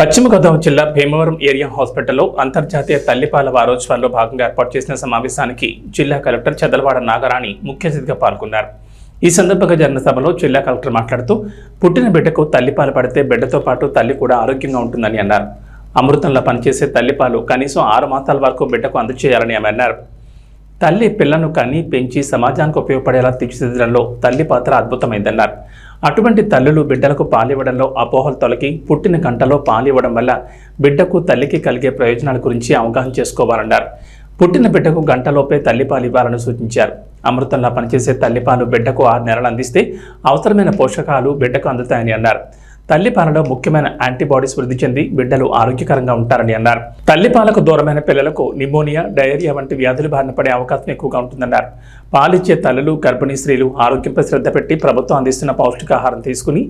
పశ్చిమ గోదావరి జిల్లా భీమవరం ఏరియా హాస్పిటల్లో అంతర్జాతీయ తల్లిపాల వారోత్సవాల్లో భాగంగా ఏర్పాటు చేసిన సమావేశానికి జిల్లా కలెక్టర్ చదలవాడ నాగరాణి ముఖ్య అతిథిగా పాల్గొన్నారు. ఈ సందర్భంగా జరిగిన సభలో జిల్లా కలెక్టర్ మాట్లాడుతూ పుట్టిన బిడ్డకు తల్లిపాలు పడితే బిడ్డతో పాటు తల్లి కూడా ఆరోగ్యంగా ఉంటుందని అన్నారు. అమృతంలో పనిచేసే తల్లిపాలు కనీసం ఆరు మాసాల వరకు బిడ్డకు అందజేయాలని ఆమె అన్నారు. తల్లి పిల్లను కని పెంచి సమాజానికి ఉపయోగపడేలా తీర్చిదిద్దడంలో తల్లి పాత్ర అద్భుతమైందన్నారు. అటువంటి తల్లులు బిడ్డలకు పాలివ్వడంలో అపోహలు తొలగి పుట్టిన గంటలో పాలివ్వడం వల్ల బిడ్డకు తల్లికి కలిగే ప్రయోజనాల గురించి అవగాహన చేసుకోవాలన్నారు. పుట్టిన బిడ్డకు గంటలోపే తల్లిపాలు ఇవ్వాలని సూచించారు. అమృతంలా పనిచేసే తల్లిపాలు బిడ్డకు ఆరు నెలలు అందిస్తే అవసరమైన పోషకాలు బిడ్డకు అందుతాయని అన్నారు. తల్లిపాలలో ముఖ్యమైన యాంటీబాడీస్ వృద్ధి చెంది బిడ్డలు ఆరోగ్యకరంగా ఉంటారని అన్నారు. తల్లిపాలకు దూరమైన పిల్లలకు నిమోనియా డయేరియా వంటి వ్యాధులు బారిన పడే అవకాశం ఎక్కువగా ఉంటుందన్నారు. పాలిచ్చే తల్లులు గర్భిణీ స్త్రీలు ఆరోగ్యంపై శ్రద్ధ పెట్టి ప్రభుత్వం అందిస్తున్న పౌష్టికాహారం తీసుకుని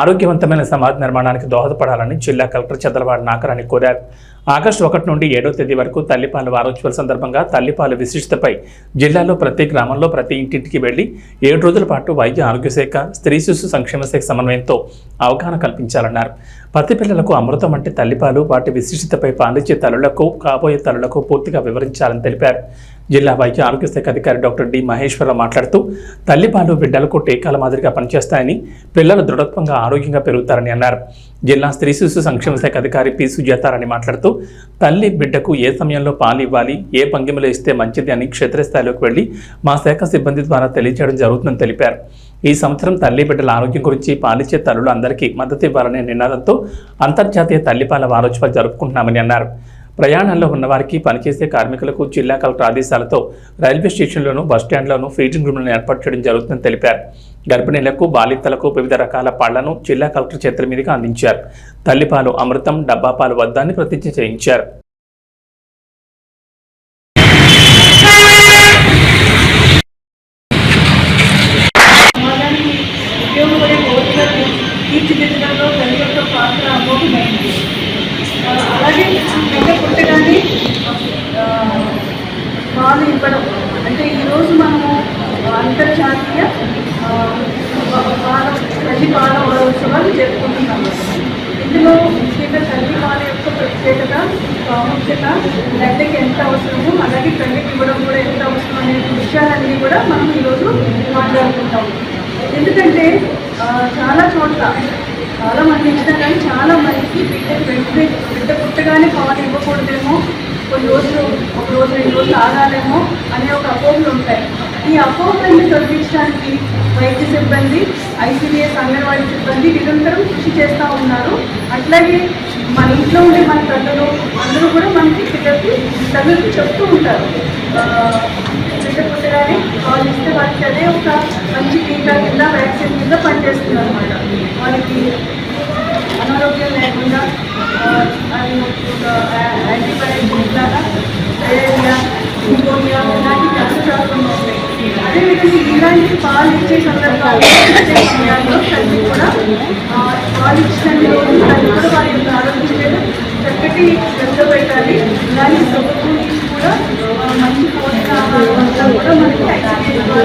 ఆరోగ్యవంతమైన సమాజ నిర్మాణానికి దోహదపడాలని జిల్లా కలెక్టర్ చంద్రబాబు నాకరాని కోరారు. ఆగస్టు ఒకటి నుండి ఏడో తేదీ వరకు తల్లిపాలు వారోత్సవాల సందర్భంగా తల్లిపాలు విశిష్టతపై జిల్లాలో ప్రతి గ్రామంలో ప్రతి ఇంటింటికి వెళ్ళి ఏడు రోజుల పాటు వైద్య ఆరోగ్య శాఖ స్త్రీ శిశు సంక్షేమ శాఖ సమన్వయంతో అవగాహన కల్పించాలన్నారు. పత్తి పిల్లలకు అమృతం అంటే తల్లిపాలు వాటి విశిష్టతపై పాలిచ్చే తల్లులకు కాబోయే తల్లులకు పూర్తిగా వివరించాలని తెలిపారు. జిల్లా వైద్య ఆరోగ్య శాఖ అధికారి డాక్టర్ డి మహేశ్వరరావు మాట్లాడుతూ తల్లిపాలు బిడ్డలకు టీకాల మాదిరిగా పనిచేస్తాయని పిల్లలు దృఢత్వంగా ఆరోగ్యంగా పెరుగుతారని అన్నారు. జిల్లా స్త్రీ శిశు సంక్షేమ శాఖ అధికారి పి. సుజాతారాణి మాట్లాడుతూ తల్లి బిడ్డకు ఏ సమయంలో పాలు ఇవ్వాలి ఏ భంగిమలో ఇస్తే మంచిది అని క్షేత్రస్థాయిలోకి వెళ్ళి మా శాఖ సిబ్బంది ద్వారా తెలియజేయడం జరుగుతుందని తెలిపారు. ఈ సంవత్సరం తల్లి బిడ్డల ఆరోగ్యం గురించి పాలిచ్చే తల్లులు అందరికీ మద్దతు ఇవ్వాలనే నినాదంతో అంతర్జాతీయ తల్లిపాల వారోత్సవాలు జరుపుకుంటున్నామని అన్నారు. ప్రయాణంలో ఉన్నవారికి పనిచేసే కార్మికులకు జిల్లా కలెక్టర్ ఆదేశాలతో రైల్వే స్టేషన్లోనూ బస్టాండ్లోను ఫీడింగ్ రూమ్లను ఏర్పాటు చేయడం జరుగుతుందని తెలిపారు. గర్భిణీలకు బాలింతలకు వివిధ రకాల పళ్ళను జిల్లా కలెక్టర్ చేతుల మీదుగా అందించారు. తల్లిపాలు అమృతం డబ్బా పాలు వద్దని ప్రతిజ్ఞ చేయించారు. అలాగే బిడ్డ పుట్టగానే పాలు ఇవ్వడం. అంటే ఈరోజు మనము అంతర్జాతీయ పాల తల్లి పాల ఉత్సవాలు జరుపుకుంటున్నాము. ఇందులో ముఖ్యంగా తల్లి పాల యొక్క ప్రత్యేకత ప్రాముఖ్యత గడ్డకి ఎంత అవసరమో అలాగే తల్లికి ఇవ్వడం కూడా ఎంత అవసరం అనే విషయాలన్నీ కూడా మనం ఈరోజు మాట్లాడుకుంటాము. ఎందుకంటే చాలా చోట్ల చాలా మంది ఇష్టం కానీ చాలా మందికి బిడ్డ వెంటనే బిడ్డ పుట్టగానే పాలు ఇవ్వకూడదేమో కొన్ని రోజులు ఒక రోజు రెండు రోజులు ఆగాలేమో అనే ఒక అపోహలు ఉంటాయి. ఈ అపోహలన్నీ తొలగించడానికి వైద్య సిబ్బంది ఐసీడీఎస్ అంగన్వాడీ సిబ్బంది నిరంతరం కృషి చేస్తూ ఉన్నారు. అట్లాగే మన ఇంట్లో ఉండే మన తల్లులు అందరూ కూడా మనకి పిల్లలకి తల్లులకి చెప్తూ ఉంటారు. ఆ, బిడ్డ వాళ్ళు ఇస్తే వాళ్ళకి అదే ఒక మంచి టీకా కింద వ్యాక్సిన్ కింద పనిచేస్తుంది అనమాట వాళ్ళకి అనారోగ్యం లేకుండా అది ఒక యాంటీబయాటిక్ లాగా డయేరియా న్యూమోనియా ఇలాంటి వ్యాధులు రాకుండా ఉంటాయి. అదేవిధంగా ఇలాంటి పాలు ఇచ్చే సందర్భాల్లో తల్లి కూడా పాలు ఇచ్చిన రోజు తల్లి కూడా వారి యొక్క ఆరోగ్యం చక్కటి శ్రద్ధ పెట్టాలి ఇలాంటి ప్రభుత్వం కూడా Còn đâu nữa?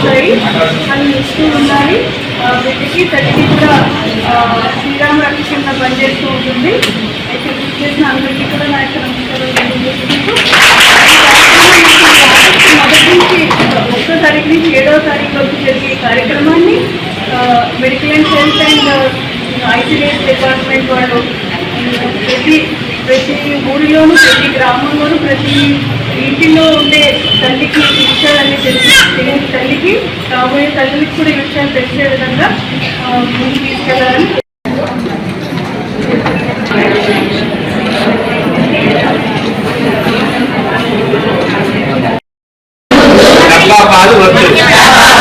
అవుతాయి అవి అని ఇస్తూ ఉండాలి వీటికి తల్లికి కూడా శ్రీరామ రక్షణ కింద పనిచేస్తూ ఉంటుంది. అయితే బుక్ చేసిన అందరికీ కూడా నా యొక్క నమస్కారాలు మొదటి నుంచి ఒకటో తారీఖు నుంచి ఏడవ తారీఖు వరకు జరిగే కార్యక్రమాన్ని medical and health and ICDS department వాళ్ళు ప్రతి ప్రతి ఊరిలోనూ ప్రతి గ్రామంలోనూ ప్రతి ఇంటిలో ఉండే తల్లికి ఈ విషయాలన్నీ తెలిసి తెలియని తల్లికి కూడా ఈ విషయాన్ని తెలిసే విధంగా ఆ, ముందుకు తీసుకెళ్ళాలని